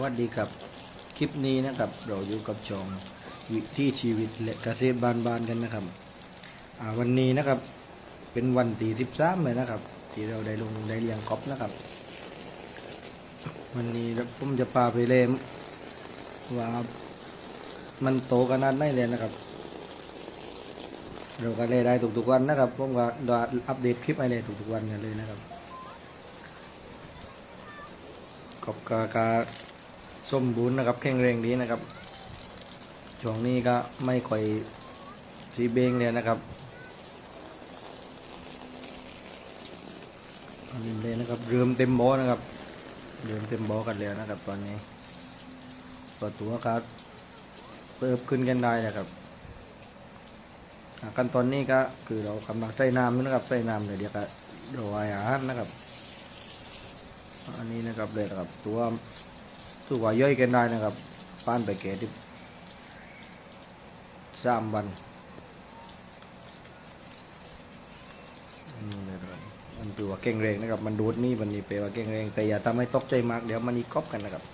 วัสดีครับ คลิปนี้นะครับ เราอยู่กับช่องวิถีชีวิตและเกษตรบานบานๆกันนะครับวันนี้นะครับ เป็นวันที่สิบสามเลยนะครับ ที่เราได้ลงได้เลี้ยงกอบนะครับ วันนี้ผมจะพาไปเล่นว่ามันโตขนาดไหนเลยนะครับ เราก็เล่ได้ทุกๆวันนะครับ ผมก็อัปเดตคลิปให้เลยทุกๆวันกันเลยนะครับกบกากา ส้มบุญนะครับแข็งแรงดีนะครับช่วงนี้ก็ไม่ค่อยสีเบงเลยนะครับอันนี้เลยนะครับเริ่มเต็มบ่อนะครับเริ่มเต็มบ่อกันแล้วนะครับ ตอนนี้ก็ตัวครับเพิ่มขึ้นกันได้นะครับอ่าขั้นตอนนี้ก็คือเรากำลังใส่น้ำนะครับใส่น้ำเดี๋ยวเดี๋ยวก็โรยอาหารนะครับ อันนี้นะครับเลยนะครับตัว ตัวย่อยกันได้นะครับป้านไปแก่ที่สามวันอันนี้เลยมันตัวาเก่งแรงนะครับ มันดูดนี่มันนี่แปว่าเก่งแรง แต่อย่าทำให้ตกใจมาก เดี๋ยวมันอีกอบกันนะครับ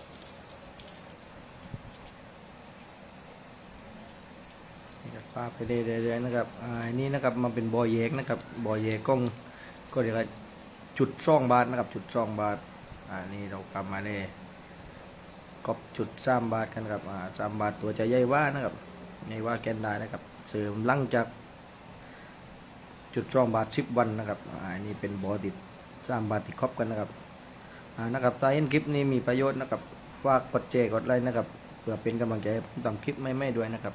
ป้าไปเรื่อยๆนะครับอ่าอันนี้นะครับมันเป็นบอยแยกนะครับบอยแยกกล้องก็เรียกว่าจุดซ่องบาทนะครับ จุดซ่องบาทอ่านี่เรากลับมาเลย กบจุดสามบาทกันครับอ่าสามบาทตัวจะใหญ่ว่านะครับในว่าแกนได้นะครับเสริมลังจากจุดสองบาทสิบวันนะครับอ่าอันนี้เป็นบอดิดสามบาทที่ครบกันนะครับอ่านะครับถ้าเห็นคลิปนี้มีประโยชน์นะครับฝากกดแชร์กดไลค์นะครับเพื่อเป็นกำลังใจให้ผมทำคลิปไม่ไม่ๆด้วยนะครับ